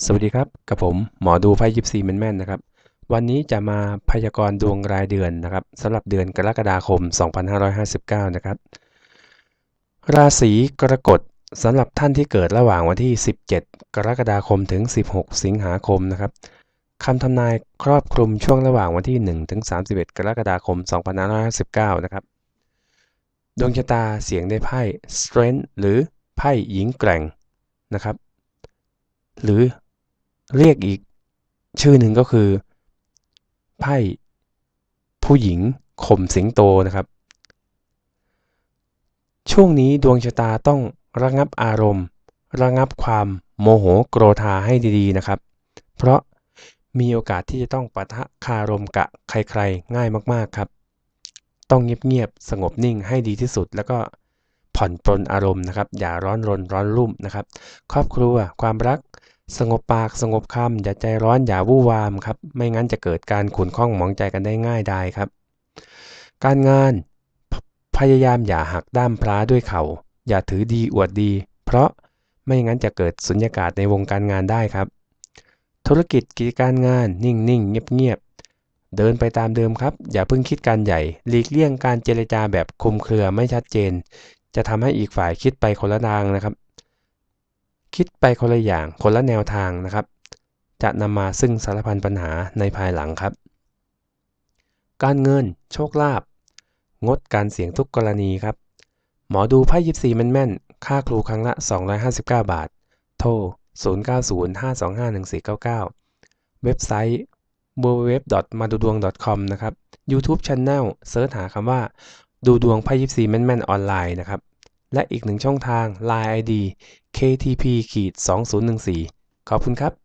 สวัสดีครับ กับผมหมอดูไพ่ยิปซีแม่นๆนะครับ วันนี้จะมาพยากรณ์ดวงรายเดือนนะครับสำหรับเดือนกรกฎาคม 2559 นะครับ ราศีกรกฎสำหรับท่านที่เกิดระหว่างวันที่ 17 กรกฎาคมถึง 16 สิงหาคมนะครับคำทำนายครอบคลุมช่วงระหว่างวันที่ 1 ถึง 31 กรกฎาคม 2559 นะครับ ดวงชะตาเสียงได้ไพ่ Strength หรือไพ่หญิงแกร่งนะครับ หรือ เรียกอีกชื่อหนึ่งก็คือ ไพ่ผู้หญิงข่มสิงโตนะครับ ช่วงนี้ดวงชะตาต้องระงับอารมณ์ ระงับความโมโหโกรธาให้ดีๆนะครับ เพราะมีโอกาสที่จะต้องปะทะคารมกะใครๆ ง่ายมากๆครับ ต้องเงียบๆ สงบนิ่งให้ดีที่สุด แล้วก็ผ่อนปลนอารมณ์นะครับ อย่าร้อนรนร้อนรุ่มนะครับ ครอบครัว ความรัก สงบปากสงบคำอย่าใจร้อนอย่าวู่วามครับ ไม่งั้นจะเกิดการขุนข้องหมองใจกันได้ง่ายได้ครับ การงานพพยายามอย่าหักด้ามพร้าด้วยเขา่าอย่าถือดีอวดดี เพราะไม่งั้นจะเกิดสุญญากาศในวงการงานได้ครับ ธุรกิจกิจการงานนิ่งๆเงียบๆเดินไปตามเดิมครับ อย่าเพิ่งคิดการใหญ่ หลีกเลี่ยงการเจรจาแบบคลุมเครือไม่ชัดเจน จะทำให้อีกฝ่ายคิดไปคนละทางนะครับ คิดไปคนละอย่างคนละแนวทางนะครับ จะนำมาซึ่งสารพันปัญหาในภายหลังครับ การเงิน โชคลาภงดการเสี่ยงทุกกรณีครับ หมอดูไพ่ยิปซีแม่นๆ ค่าครูครั้งละ 259 บาท โทร 0905251499 เว็บไซต์ www.madudwang.com นะครับ YouTube Channel เซิร์ชหาคำว่า ดูดวงไพ่ยิปซีแม่นๆ ออนไลน์นะครับ และอีกหนึ่งช่องทาง Line ID KTP 2014ขอบคุณครับ